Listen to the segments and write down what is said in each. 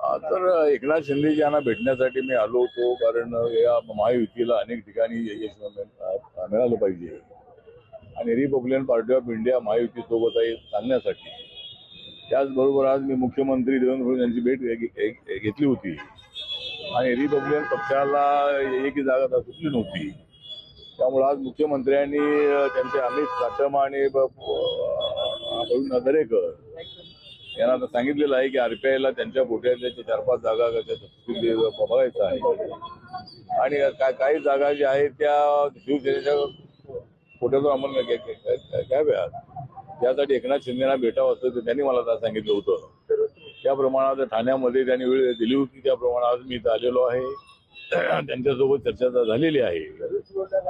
तर एकनाथ शिंदे यांना भेटण्यासाठी मी आलो होतो कारण या महायुतीला अनेक ठिकाणी यश मिळालं पाहिजे. आणि Republican Party of India Mahayuti सोबत आहे सांगण्यासाठी त्याचबरोबर आज मी मुख्यमंत्री देवेंद्र फडणवीस यांची भेट घेतली होती. आणि रिपब्लिकन पक्षाला एकही जागा सुटली नव्हती. त्यामुळे आज मुख्यमंत्र्यांनी त्यांचे अमित साटम आणि दरेकर यांना आता सांगितलेलं आहे की आरपीआयला त्यांच्या कोट्यातल्या चार पाच जागा बघायचं आहे. आणि काही जागा ज्या आहेत त्या शिवसेनेच्या गोठ्यातून आम्हाला घ्या- घ्याव्यात. त्यासाठी एकनाथ शिंदेना भेटावं असं त्यांनी मला आता सांगितलं होतं. त्या प्रमाणात ठाण्यामध्ये त्यांनी वेळ दिली होती त्या प्रमाणात आज मी इथं आलेलो आहे. त्यांच्यासोबत चर्चा झालेली आहे.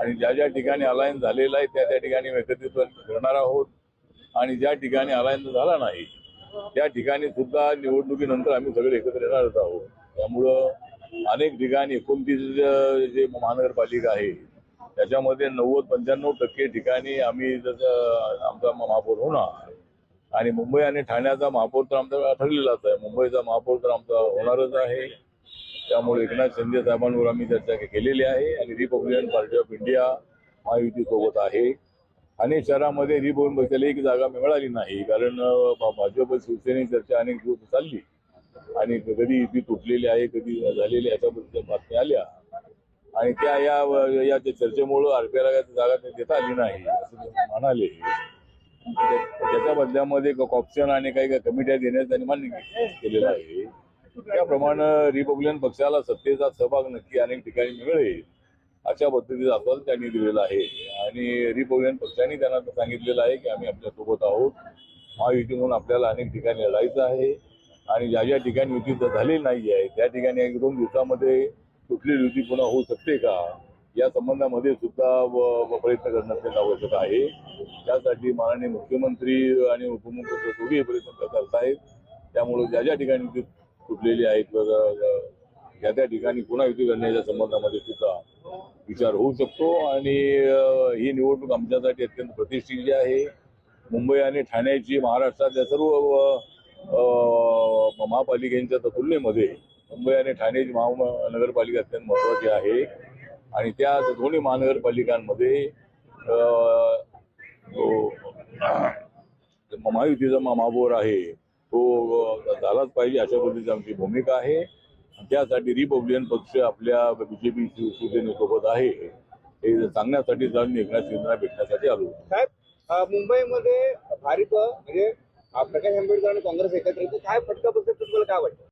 आणि ज्या ज्या ठिकाणी अलायन्स झालेला आहे त्या त्या ठिकाणी एकत्रित करणार आहोत. आणि ज्या ठिकाणी अलायन्स झाला नाही त्या ठिकाणी सुद्धा निवडणुकीनंतर आम्ही सगळे एकत्र येणारच आहोत. त्यामुळं अनेक ठिकाणी एकोणतीस जे महानगरपालिका आहे त्याच्यामध्ये नव्वद पंच्याण्णव टक्के ठिकाणी आम्ही जसं आमचा महापौर होणार. आणि मुंबई आणि ठाण्याचा महापौर तर आमचा ठरलेलाच आहे. मुंबईचा महापौर तर आमचा होणारच आहे. त्यामुळे एकनाथ शिंदे साहेबांवर आम्ही चर्चा केलेली आहे आणि Republican Party of India Mahayuti सोबत आहे. ठाणे शहरामध्ये रिबोन पक्षाला एक जागा मिळाली नाही. कारण भाजप शिवसेने चर्चा अनेक दिवस चालली. आणि कधी ती तुटलेली आहे कधी झालेली आहे याच्याबद्दल बातम्या आल्या. आणि त्या या या चर्चेमुळं आरपीआयला जागा देता आली नाही असं म्हणाले. त्याच्या बदल्यामध्ये कॉप्शन आणि काही कमिट्या देण्यास त्यांनी मान्य केलेलं आहे. त्याप्रमाणे रिपब्लिकन पक्षाला सत्तेचा सहभाग नक्की अनेक ठिकाणी मिळेल. अशा पद्धतीचा अहवाल त्यांनी दिलेला आहे. आणि रिपब्लिकन पक्षाने त्यांना सांगितलेलं आहे की आम्ही आपल्यासोबत आहोत. महायुती म्हणून आपल्याला अनेक ठिकाणी लढायचं आहे. आणि ज्या ज्या ठिकाणी युती ज- झालेली नाही आहे त्या ठिकाणी एक दोन दिवसामध्ये कुठली युती पुन्हा होऊ शकते का? या संबंधामध्ये सुद्धा व- करणं प्रयत्न आवश्यक आहे. त्यासाठी माननीय मुख्यमंत्री आणि उपमुख्यमंत्री दोघेही प्रयत्न करत आहेत. त्यामुळे ज्या ज्या ठिकाणी युती तुटलेली आहेत ज्या त्या त्या ठिकाणी पुन्हा युती करण्याच्या संबंधामध्ये सुद्धा विचार होऊ शकतो. आणि ही निवडणूक आमच्यासाठी अत्यंत प्रतिष्ठेची आहे. मुंबई आणि ठाण्याची महाराष्ट्रातल्या सर्व महापालिकेच्या महापालिकांच्या तुलनेमध्ये मुंबई आणि ठाण्याची महानगरपालिका अत्यंत महत्वाची आहे. आणि त्या दोन्ही महानगरपालिकांमध्ये महायुतीचा महापौर आहे तो झालाच पाहिजे अशा पद्धतीची आमची भूमिका आहे. त्यासाठी रिपब्लिकन पक्ष आपल्या बीजेपी शिवसेनेसोबत आहे. हे सांगण्यासाठी जाऊन एकनाथ शिंदेना भेटण्यासाठी आलो साहेब मुंबईमध्ये भारिप म्हणजे प्रकाश आंबेडकर आणि काँग्रेस एकत्र काय फटका बसेल? तुम्हाला काय वाटतं?